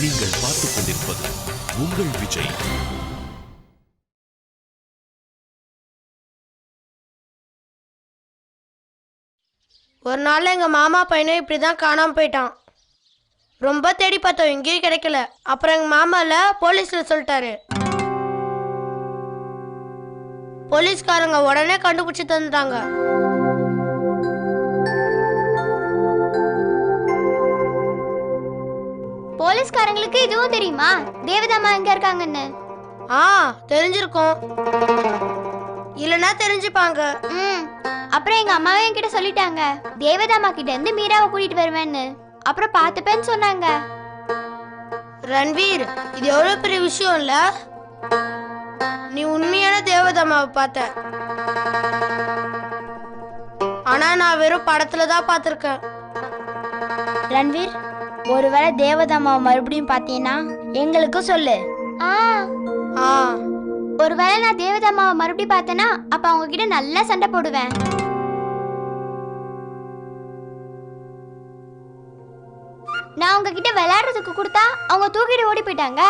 நீங்கள் பார்த்துக் கொண்டிருப்பது உங்கள் விஜய். ஒரு நாள் எங்கள் மாமா பையனும் இப்படி தான் காணாமல் போயிட்டான். ரொம்ப தேடி பார்த்தோம் எங்கேயும் கிடைக்கல. அப்புறம் எங்கள் மாமால போலீஸில் சொல்லிட்டாரு. போலீஸ்காரங்க உடனே கண்டுபிடிச்சி தந்துட்டாங்க. போலீஸ்காரங்களுக்கு இதுவும் தெரியுமா? தேவதாமா எங்க இருக்காங்கன்னு? ஆ தெரிஞ்சிருக்கும். இல்லைன்னா தெரிஞ்சுப்பாங்க. ம் அப்புறம் எங்க அம்மாவே என்கிட்ட சொல்லிட்டாங்க. தேவதாமா கிட்ட இருந்து மீராவை கூட்டிட்டு வருவேன்னு. அப்புறம் பார்த்துப்பேன்னு சொன்னாங்க. ரன்வீர் இது எவ்வளோ பெரிய விஷயம் இல்ல நீ உண்மையான தேவதாமாவை பார்த்த. ஆனா நான் வெறும் படத்துல தான் பார்த்துருக்கேன். ரன்வீர் ஒருவேளை தேவதாமாவை மறுபடியும் பார்த்தீங்கன்னா எங்களுக்கும் சொல்லு. ஆ. ஆ. ஒருவேளை நான் தேவதாமாவை மறுபடியும் பார்த்தேன்னா அப்ப அவங்க கிட்ட நல்லா சண்டை போடுவேன். நான் அவங்க கிட்ட விளையாடுறதுக்கு கொடுத்தா அவங்க தூக்கிட்டு ஓடி போயிட்டாங்க.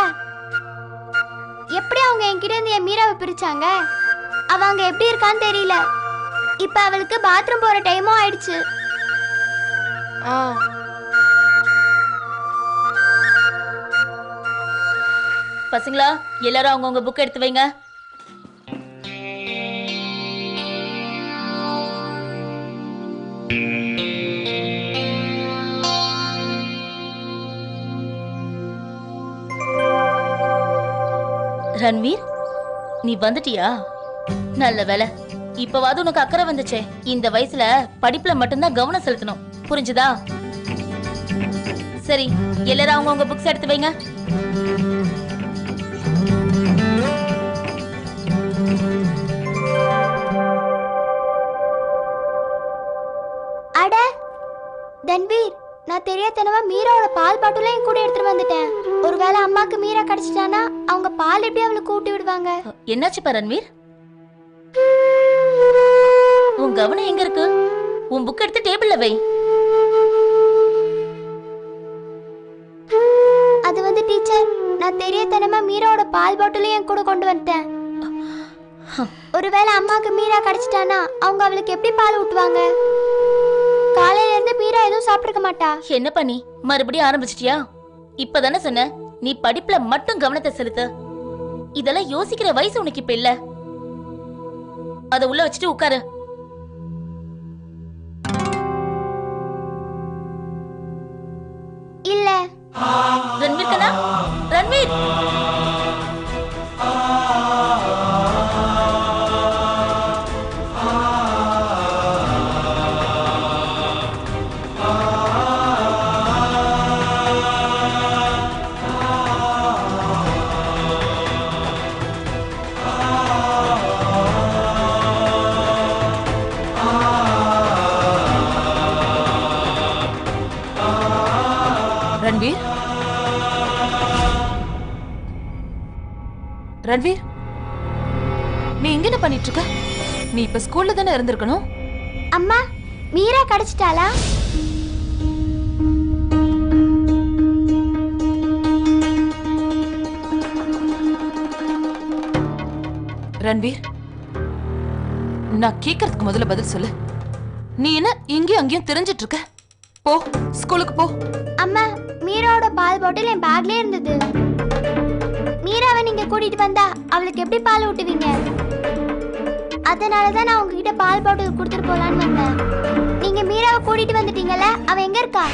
எப்படி அவங்க என்கிட்ட இருந்து என் மீராவை பிரிச்சாங்க? அவ அங்க எப்படி இருக்கான்னு தெரியல. இப்ப அவளுக்கு பாத்ரூம் போற டைமும் ஆயிடுச்சு. ஆ. பசங்களா எல்லாரும் அவங்கவுங்க புக் எடுத்து வைங்க. ரன்வீர் நீ வந்துட்டியா? நல்ல வேலை இப்பவாது உனக்கு அக்கறை வந்துச்சே. இந்த வயசுல படிப்புல மட்டும்தான் கவனம் செலுத்தணும். புரிஞ்சுதா? சரி எல்லாரும் அவங்கவுங்க புக்ஸ் எடுத்து வைங்க. தன்வீர் நான் தெரியாதனமா மீராவோட பால் பாட்டுல என் கூட எடுத்துட்டு வந்துட்டேன். ஒருவேளை அம்மாக்கு மீரா கிடைச்சிட்டானா அவங்க பால் எப்படி அவளுக்கு ஊட்டி விடுவாங்க? என்னாச்சு பரன்வீர் உன் கவனம் எங்க இருக்கு? உன் புக் எடுத்து டேபிள்ல வை. அது வந்து டீச்சர் நான் தெரியாதனமா மீராவோட பால் பாட்டிலையும் என் கூட கொண்டு வந்துட்டேன். ஒருவேளை அம்மாக்கு மீரா கிடைச்சிட்டானா அவங்க அவளுக்கு எப்படி பால் ஊட்டுவாங்க? காலையில இருந்து மீரா எதுவும் சாப்பிட்டுருக்க மாட்டா. என்ன பண்ணி மறுபடியும் ஆரம்பிச்சிட்டியா? இப்பதானே சொன்ன நீ படிப்புல மட்டும் கவனத்தை செலுத்து. இதெல்லாம் யோசிக்கிற வயசு உனக்கு இப்ப இல்ல. அத உள்ள வச்சுட்டு உட்காரு. இல்ல. ரன்வீர் கண்ணா? ரன்வீர்! ரன்வீர் நீ இங்க என்ன பண்ணிட்டு இருக்க நீ இப்ப ஸ்கூல்ல தானே இருந்திருக்கணும்? அம்மா மீரா கிடைச்சிட்டாளா? ரன்வீர் நான் கேக்குறதுக்கு முதல்ல பதில் சொல்லு. நீ என்ன இங்கேயும் அங்கேயும் தெரிஞ்சிட்டு இருக்க போ ஸ்கூலுக்கு போ. அம்மா மீராவோட பால் பாட்டில் என் பேக்லயே இருந்தது. மீராவை நீங்க கூட்டிட்டு வந்தா அவளுக்கு எப்படி பால் ஊட்டுவீங்க? அதனால தான் நான் உங்ககிட்ட பால் பாட்டில் கொடுத்துட்டு போலான்னு வந்தேன். நீங்க மீராவை கூட்டிட்டு வந்துட்டீங்கல்ல அவ எங்க இருக்கா?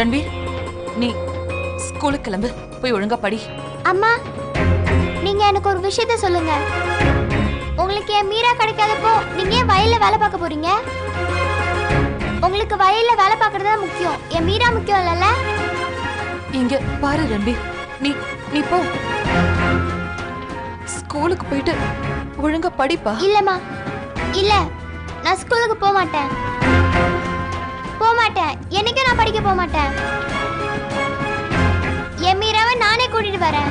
ரன்வீர் நீ ஸ்கூலுக்கு கிளம்பு. போய் ஒழுங்கா படி. அம்மா நீங்க எனக்கு ஒரு விஷயத்த சொல்லுங்க. உங்களுக்கு என் மீரா கிடைக்காதப்போ நீங்க ஏன் வயல்ல வேலை பார்க்க போறீங்க? உங்களுக்கு வயல்ல வேலை பார்க்கறது தான் முக்கியம். என் மீரா முக்கியம் இல்லைல்ல? இங்க பாரு ரன்வீர் நீ நீ போ. ஸ்கூலுக்கு போயிட்டு ஒழுங்கா படிப்பா. இல்லம்மா இல்ல. நான் ஸ்கூலுக்கு போக மாட்டேன். போக மாட்டேன் என்னைக்கும் நான் படிக்க போக மாட்டேன் என் மீராவை நானே கூட்டிட்டு வரேன்.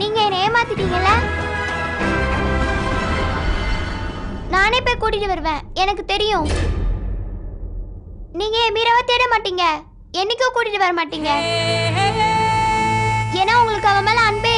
நீங்க என்னை ஏமாத்திட்டீங்கல்ல? நானே போய் கூட்டிட்டு வருவேன். எனக்கு தெரியும். நீங்க என் மீராவை தேட மாட்டீங்க. என்னைக்கும் கூட்டிட்டு வர மாட்டீங்க. ஏன்னா உங்களுக்கு அவன் மேல அன்பே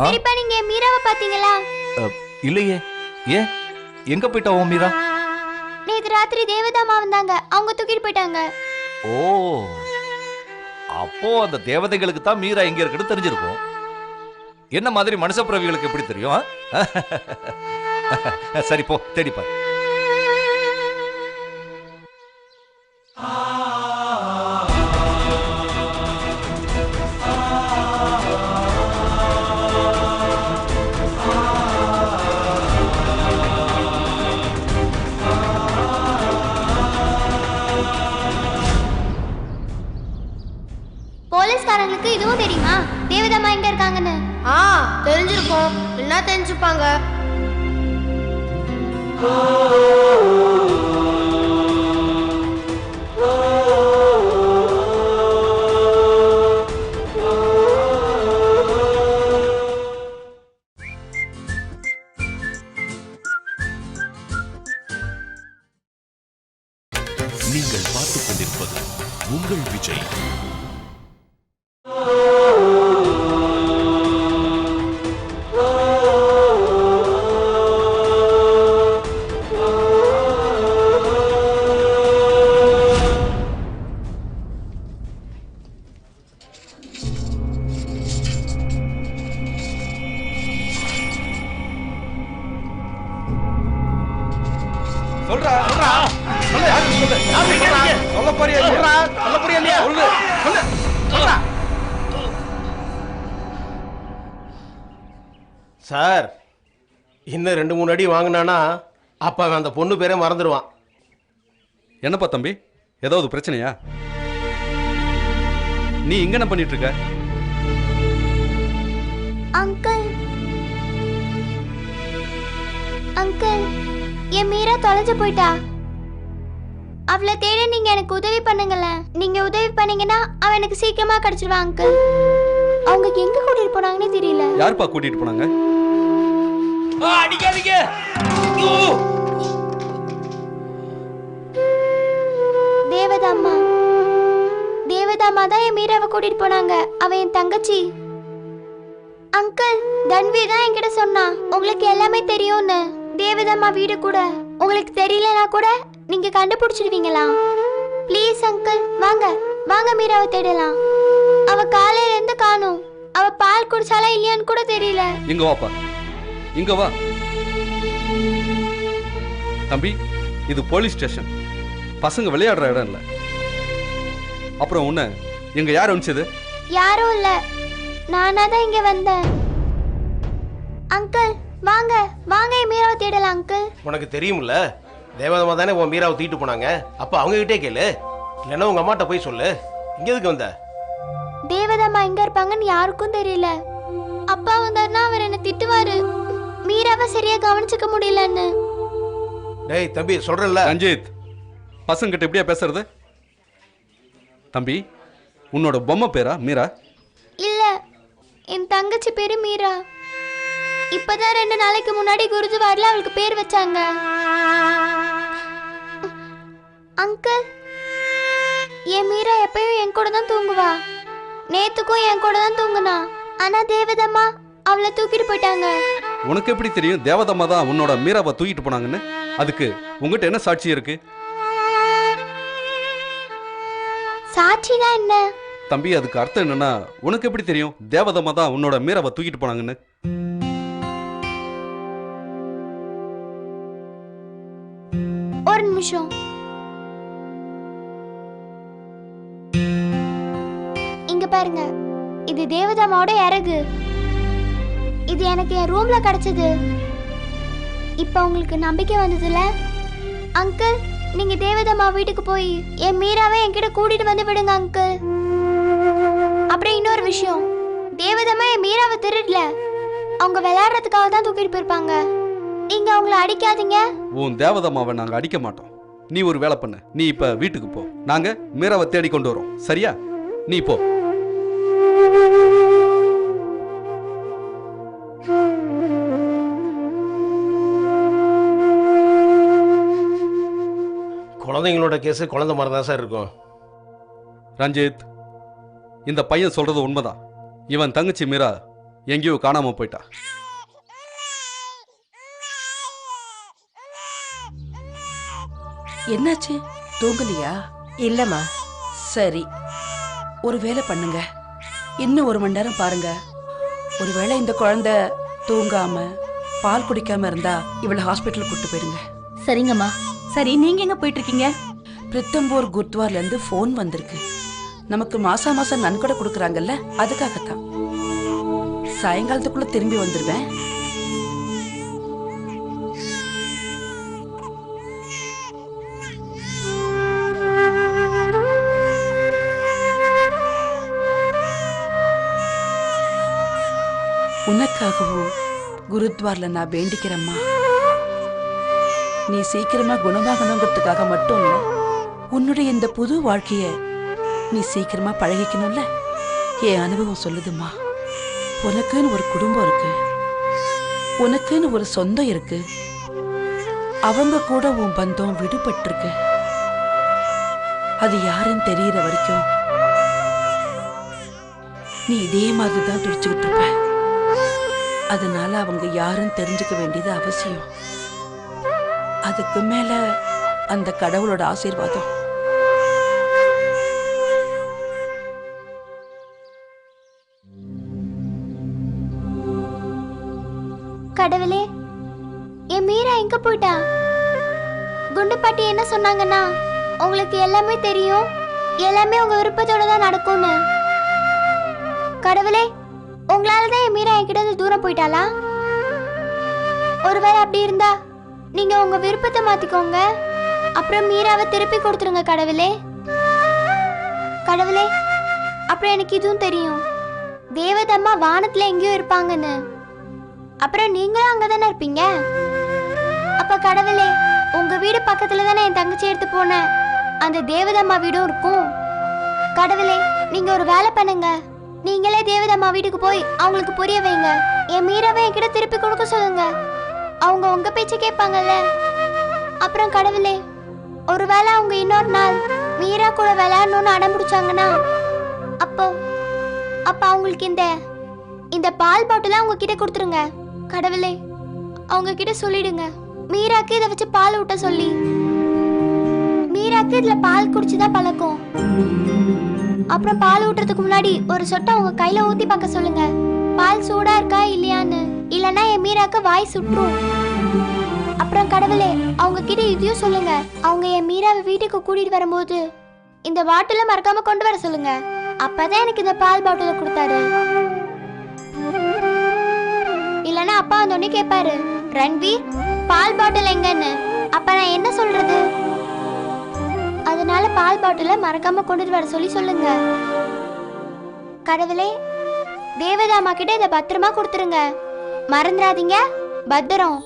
பெரியப்பா நீங்க மீராவை பாத்தீங்களா இல்லையே. ஏன்? எங்க போயிட்டா உன் மீரா? நேத்து ராத்திரி தேவதாமா வந்தாங்க அவங்க தூக்கிட்டு போயிட்டாங்க. ஓ. அப்போ அந்த தேவதைகளுக்கு தான் மீரா எங்க இருக்குன்னு தெரிஞ்சிருக்கும். என்ன மாதிரி மனுஷ பிறவிகளுக்கு எப்படி தெரியும்? சரி போ தேடிப்பா இதுவும் தெரியுமா? தேவதாமா எங்க இருக்காங்கன்னு? ஆ தெரிஞ்சிருக்கும். என்ன தெரிஞ்சுப்பாங்க. நீங்கள் பார்த்துக் கொண்டிருப்பது உங்கள் விஜய். சார் இன்னும் ரெண்டு மூணு அடி வாங்கினானா அப்போ அவன் அந்த பொண்ணு பேரே மறந்துடுவான். என்னப்பா தம்பி? ஏதாவது பிரச்சனையா? நீ இங்க என்ன பண்ணிட்டு இருக்க அங்கிள். அங்கிள் என் மீரா தொலைஞ்சு போயிட்டா. அவளை தேட நீங்க எனக்கு உதவி பண்ணுங்களேன். நீங்க உதவி பண்ணீங்கன்னா அவ எனக்கு சீக்கிரமா கிடைச்சிருவா அங்கிள். அவங்க எங்க கூட்டிட்டு போனாங்கன்னே தெரியல. யாருப்பா கூட்டிட்டு போனாங்க? அடிக்காதீங்க! தேவதாம்மா. தேவதாம்மா தான் என் மீராவை கூட்டிட்டு போனாங்க. அவ என் தங்கச்சி. அங்கிள் தன்வி தான் என்கிட்ட சொன்னான் உங்களுக்கு எல்லாமே தெரியும்னு. தேவதாம்மா வீடு கூட. உங்களுக்கு தெரியலனா கூட நீங்க கண்டுபிடிச்சிடுவீங்களா? Please uncle. வாங்க. வாங்க மீராவை தேடலாம். அவ காலையில இருந்து காணும். அவ பால் குடிச்சாலா இல்லையான்னு கூட தெரியல. வாப்பா. இங்க வா. தம்பி இது போலீஸ் ஸ்டேஷன். பசங்க விளையாடுற இடம் இல்ல. அப்புறம் உன்ன எங்க யார் அனுப்பிச்சது? யாரும் இல்ல. நானா தான் இங்க வந்தேன். அங்கிள் வாங்க. வாங்க என் மீராவை தேடலாம் அங்கிள். உனக்கு தெரியும்ல? தேவதமா தானே உன் மீராவை தூக்கிட்டு போனாங்க. அப்போ அவங்க கிட்டே கேளு. இல்லைன்னா உங்க அம்மாட்ட போய் சொல்லு. இங்க எதுக்கு வந்த? தேவதம்மா எங்க இருப்பாங்கன்னு யாருக்கும் தெரியல. அப்பா வந்தாருன்னா அவர் என்ன திட்டுவாரு. மீராவை சரியா கவனிச்சுக்க முடியலன்னு. டேய் தம்பி சொல்றேன்ல. ரஞ்சித் பசங்கிட்ட எப்படியா பேசுறது? தம்பி உன்னோட பொம்மை பேரா மீரா? இல்ல என் தங்கச்சி பேரு மீரா. இப்பதான் ரெண்டு நாளைக்கு முன்னாடி குருஜுவார்ல அவளுக்கு பேர் வச்சாங்க. அங்கிள் என் மீரா எப்பயும் என் கூட தான் தூங்குவா. நேத்துக்கும் என் கூட தான் தூங்குனா. ஆனா தேவதம்மா அவளை தூக்கிட்டு போயிட்டாங்க. உனக்கு எப்படி தெரியும் தேவதம்மா தான் உன்னோட மீராவை தூக்கிட்டு போனாங்கன்னு? அதுக்கு உங்ககிட்ட என்ன சாட்சி இருக்கு? சாட்சினா என்ன? தம்பி அதுக்கு அர்த்தம் என்னன்னா உனக்கு எப்படி தெரியும் தேவதம்மா தான் உன்னோட மீராவை தூக்கிட்டு போனாங்கன்னு? ஒரு நிமிஷம். இங்க பாருங்க. இது தேவதாமாவோட இறகு. இது எனக்கு என் ரூம்ல கிடைச்சது. இப்போ உங்களுக்கு நம்பிக்கை வந்ததுல? அங்கிள் நீங்க தேவதம்மா வீட்டுக்கு போய் என் மீராவை என்கிட்ட கூட்டிட்டு வந்து விடுங்க அங்கிள் அப்புறம் இன்னொரு விஷயம். தேவதம்மா என் மீராவை திருடல. அவங்க விளையாடுறதுக்காக தான் தூக்கிட்டு போயிருப்பாங்க. நீங்க அவங்கள அடிக்காதீங்க. உன் தேவதம்மாவை நாங்க அடிக்க மாட்டோம். நீ ஒரு வேலை பண்ணு. நீ இப்ப வீட்டுக்கு போ. நாங்க மீராவை தேடி கொண்டு வரோம். சரியா? நீ போ. குழந்தைங்களோட கேஸ் குழந்தை மாதிரி தான் சார் இருக்கும். ரஞ்சித் இந்த பையன் சொல்றது உண்மைதான். இவன் தங்கச்சி மீரா எங்கேயோ காணாம போயிட்டா. என்னாச்சு? தூங்கலையா? இல்லம்மா. சரி. ஒரு வேலை பண்ணுங்க. இன்னும் ஒரு மணி நேரம் பாருங்க. ஒருவேளை இந்த குழந்தை தூங்காம பால் குடிக்காம இருந்தா இவளை ஹாஸ்பிட்டல் கூட்டு போயிடுங்க. சரிங்கம்மா. சரி நீங்க எங்க போயிட்டு இருக்கீங்க? பிரித்தம்பூர் குருத்வார்ல இருந்து ஃபோன் வந்திருக்கு. நமக்கு மாசா மாசம் நன்கொடை கொடுக்கறாங்கல்ல அதுக்காகத்தான். சாயங்காலத்துக்குள்ள திரும்பி வந்துடுவேன் உனக்காகவும் குருத்வார்ல நான் வேண்டிக்கிறேம்மா. நீ சீக்கிரமா குணமாகணுங்கிறதுக்காக மட்டும் இல்லை. உன்னுடைய இந்த புது வாழ்க்கைய நீ சீக்கிரமா பழகிக்கணும்ல? என் அனுபவம் சொல்லுதுமா உனக்குன்னு ஒரு குடும்பம் இருக்கு. உனக்குன்னு ஒரு சொந்தம் இருக்கு. அவங்க கூட உன் பந்தம் விடுபட்டிருக்கு. அது யாருன்னு தெரியற வரைக்கும் நீ இதே மாதிரி தான் துடிச்சுக்கிட்டு இருப்ப. அதனால அவங்க யாருன்னு தெரிஞ்சுக்க வேண்டியது அவசியம். அதுக்கு மேல அந்த கடவுளோட ஆசீர்வாதம். கடவுளே. என் மீரா எங்க போயிட்டா? குண்டு பாட்டி என்ன சொன்னாங்கன்னா உங்களுக்கு எல்லாமே தெரியும். எல்லாமே உங்க விருப்பத்தோட தான் நடக்கும்னு. கடவுளே உங்களால தான் என் மீரா என்கிட்ட இருந்து தூரம் போயிட்டாளா? ஒருவேளை அப்படி இருந்தா நீங்க உங்க விருப்பத்தை மாத்திக்கோங்க. அப்புறம் மீராவை திருப்பி கொடுத்துருங்க கடவுளே. கடவுளே அப்புறம் எனக்கு இதுவும் தெரியும். தேவதம்மா வானத்துல எங்கேயோ இருப்பாங்கன்னு. அப்புறம் நீங்களும் அங்கதானே இருப்பீங்க? அப்ப கடவுளே உங்க வீடு பக்கத்துல தானே என் தங்கச்சி எடுத்து போன அந்த தேவதம்மா வீடும் இருக்கும்? கடவுளே நீங்க ஒரு வேலை பண்ணுங்க. நீங்களே தேவதம்மா வீட்டுக்கு போய் அவங்களுக்கு புரிய வைங்க. என் மீராவை என்கிட்ட திருப்பி கொடுக்க சொல்லுங்க. அவங்க உங்க பேச்ச கேட்பாங்கல்ல? அப்புறம் கடவுளே ஒருவேளை அவங்க இன்னொரு நாள் மீரா கூட விளையாடணும்னு அடம் பிடிச்சாங்கன்னா அப்போ அப்போ அவங்களுக்கு இந்த இந்த பால் பாட்டிலாம் உங்ககிட்ட கொடுத்துருங்க. கடவுளே அவங்க கிட்ட சொல்லிடுங்க. மீராக்கு இதை வச்சு பால் ஊட்ட சொல்லி. மீராக்கு இதுல பால் குடிச்சுதான் பழக்கம். அப்புறம் பால் ஊட்டுறதுக்கு முன்னாடி ஒரு சொட்டை அவங்க கையில ஊத்தி பார்க்க சொல்லுங்க. பால் சூடா இருக்கா இல்லையான்னு. இல்லனா என் மீராக்கு வாய் சுற்றும். அப்புறம் கடவுளே அவங்க கிட்ட இதையும் சொல்லுங்க. அவங்க என் மீராவை வீட்டுக்கு கூட்டிட்டு வரும்போது இந்த பாட்டில மறக்காம கொண்டு வர சொல்லுங்க. அப்பதான் எனக்கு இந்த பால் பாட்டில கொடுத்தாரு. அப்பா வந்தோடனே கேட்பாரு ரன்வீர் பால் பாட்டில் எங்கன்னு. அப்ப நான் என்ன சொல்றது? அதனால பால் பாட்டில மறக்காம கொண்டுட்டு வர சொல்லி சொல்லுங்க. கடவுளே தேவதாமா கிட்ட இதை பத்திரமா கொடுத்துருங்க. மறந்துடாதீங்க. பத்திரம்.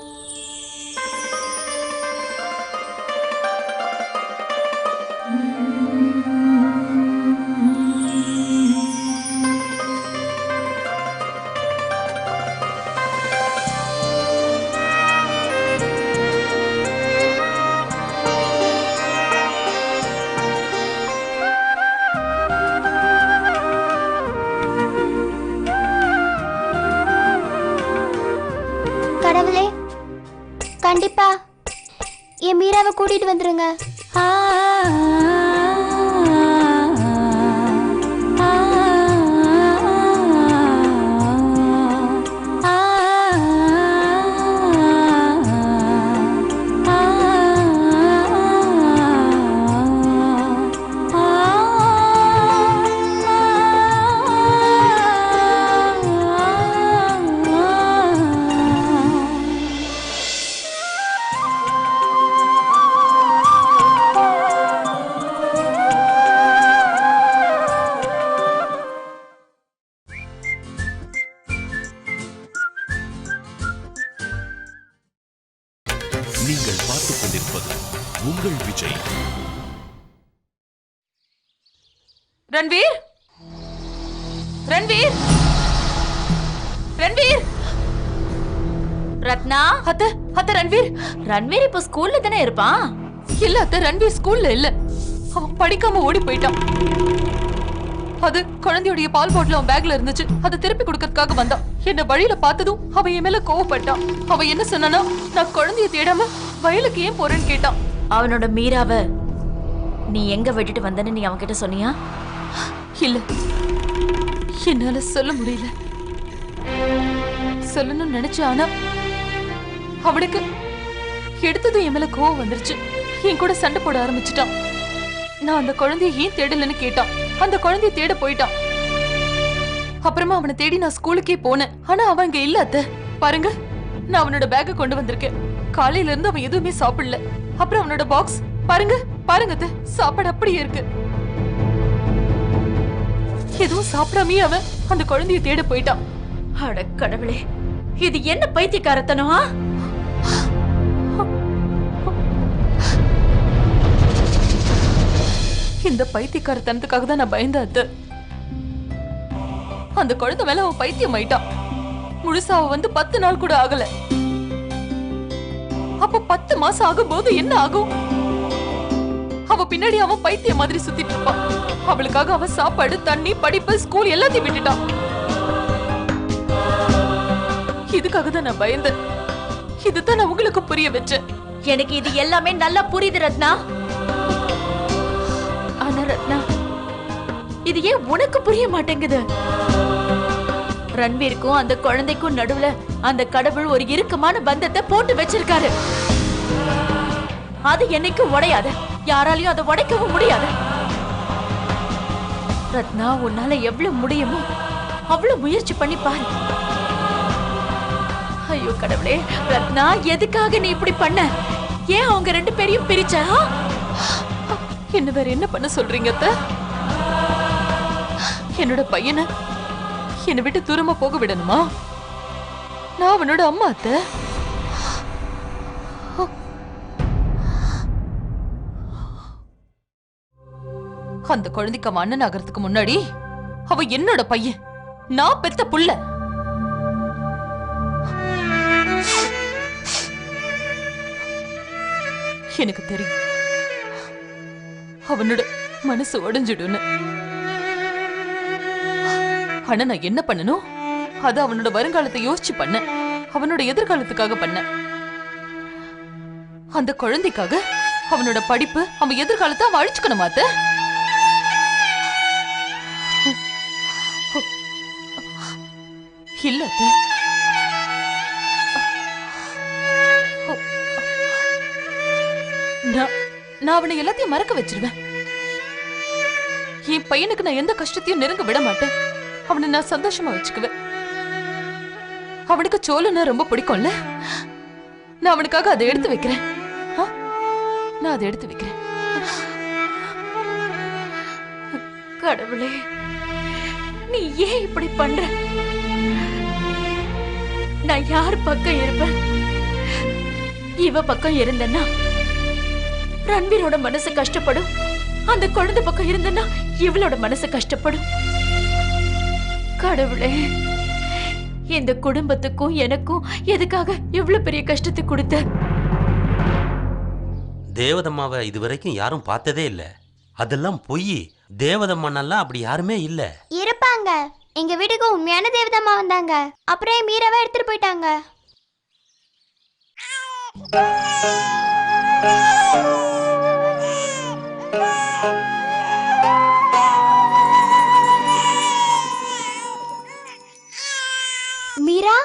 விஜய். ரன்வீர்? ரன்வீர்? ரன்வீர்? ரத்னா? அத்த அத்த ரன்வீர். ரன்வீர் இப்போ ஸ்கூல்ல தானே இருப்பான்? இல்ல அத்த ரன்வீர் ஸ்கூல்ல இல்ல. அவன் படிக்காம ஓடி போயிட்டான். அது குழந்தையுடைய பால் பாட்டில் அவன் பேக்ல இருந்துச்சு. அதை திருப்பி கொடுக்கறதுக்காக வந்தான். என்ன வழியில பார்த்ததும் அவன் என் மேல கோவப்பட்டான். அவன் என்ன சொன்னானா நான் குழந்தைய தேடாம வயலுக்கு ஏன் போறேன்னு கேட்டான். அவனோட மீராவ நீ எங்க விட்டுட்டு வந்தேன்னு நீ அவன்கிட்ட சொன்னியா? இல்ல. என்னால சொல்ல முடியல. சொல்லணும்னு நினைச்சேன் ஆனா அவனுக்கு எடுத்ததும் என் மேல கோவம் வந்துருச்சு. என் கூட சண்டை போட ஆரம்பிச்சிட்டான். நான் அந்த குழந்தைய ஏன் தேடலன்னு கேட்டான். அந்த குழந்தைய தேட போயிட்டான். அப்புறமா அவனை தேடி நான் ஸ்கூலுக்கே போனேன். ஆனா அவன் இங்க இல்ல அத்த. பாருங்க நான் அவனோட பேக்கை கொண்டு வந்திருக்கேன். காலையில இருந்து அவன் எதுவுமே சாப்பிடல. அப்புறம் அவனோட பாக்ஸ் பாருங்க பாருங்க சாப்பாடு அப்படியே இருக்கு. எதுவும் சாப்பிடாமே அவன் அந்த குழந்தைய தேட போயிட்டான். அட கடவுளே இது என்ன பைத்தியக்காரத்தனம்? இந்த பைத்தியக்காரத்தனத்துக்காக தான் நான் பயந்த அத்தை. அந்த குழந்தை மேல அவன் பைத்தியம் ஆயிட்டான் முழுசா அவ வந்து பத்து நாள் கூட ஆகல. அப்ப பத்து மாசம் ஆகும் போது என்ன ஆகும்? அவ பின்னாடி அவன் பைத்தியம் மாதிரி சுத்திட்டு இருப்பான் அவளுக்காக அவ சாப்பாடு தண்ணி படிப்பு ஸ்கூல் எல்லாத்தையும் விட்டுட்டான் இதுக்காக தான் நான் பயந்தேன். இதுதான் நான் உங்களுக்கு புரிய வச்சேன். எனக்கு இது எல்லாமே நல்லா புரியுது ரத்னா. ஆனா ரத்னா இது ஏன் உனக்கு புரிய மாட்டேங்குது? ரன்வீருக்கும் அந்த குழந்தைக்கும் நடுவுல அந்த கடவுள் ஒரு இறுக்கமான பந்தத்தை போட்டு வச்சிருக்காரு. அது என்னைக்கும் உடையாது. யாராலையும் அதை உடைக்கவும் முடியாது. ரத்னா உன்னால எவ்வளவு முடியுமோ அவ்வளவு முயற்சி பண்ணி பாரு. ஐயோ கடவுளே ரத்னா எதுக்காக நீ இப்படி பண்ண? ஏன் அவங்க ரெண்டு பேரையும் பிரிச்ச? என்ன வேற என்ன பண்ண சொல்றீங்க என்னோட பையனை என்னை விட்டு தூரமா போக விடணுமா? நான் அவனோட அம்மா அத்தை. அந்த குழந்தைக்கு அவன் அண்ணன் ஆகிறதுக்கு முன்னாடி அவ என்னோட பையன். நான் பெத்த புள்ள. எனக்கு தெரியும். அவனோட மனசு உடைஞ்சிடும்னு. ஆனா நான் என்ன பண்ணணும்? அது அவனோட வருங்காலத்தை யோசிச்சு பண்ண. அவனோட எதிர்காலத்துக்காக பண்ண. அந்த குழந்தைக்காக அவனோட படிப்பு அவன் எதிர்காலத்தை அவன் அழிச்சுக்கணும் மாத்த. இல்ல நான் நான் அவனை எல்லாத்தையும் மறக்க வச்சிருவேன். என் பையனுக்கு நான் எந்த கஷ்டத்தையும் நெருங்க விட மாட்டேன். அவனை நான் சந்தோஷமா வச்சுக்குவேன். அவனுக்கு சோழனா ரொம்ப பிடிக்கும்ல? நான் அவனுக்காக அதை எடுத்து வைக்கிறேன். ஆ? நான் அதை எடுத்து வைக்கிறேன். கடவுளே நீ ஏன் இப்படி பண்ற? நான் யார் பக்கம் இருப்பேன்? இவ பக்கம் இருந்தேன்னா ரன்வீரோட மனசு கஷ்டப்படும். அந்த குழந்தை பக்கம் இருந்தேன்னா இவளோட மனசு கஷ்டப்படும். கடவுளே இந்த குடும்பத்துக்கும் எனக்கும் எதுக்காக இவ்வளவு பெரிய கஷ்டத்தை கொடுத்த? தேவதம்மாவை இதுவரைக்கும் யாரும் பார்த்ததே இல்ல. அதெல்லாம் பொய். தேவதம்மானெல்லாம் அப்படி யாருமே இல்ல. இருப்பாங்க. எங்க வீட்டுக்கு உண்மையான தேவதம்மா வந்தாங்க. அப்புறம் என் மீராவை எடுத்துட்டு போயிட்டாங்க. మీరా?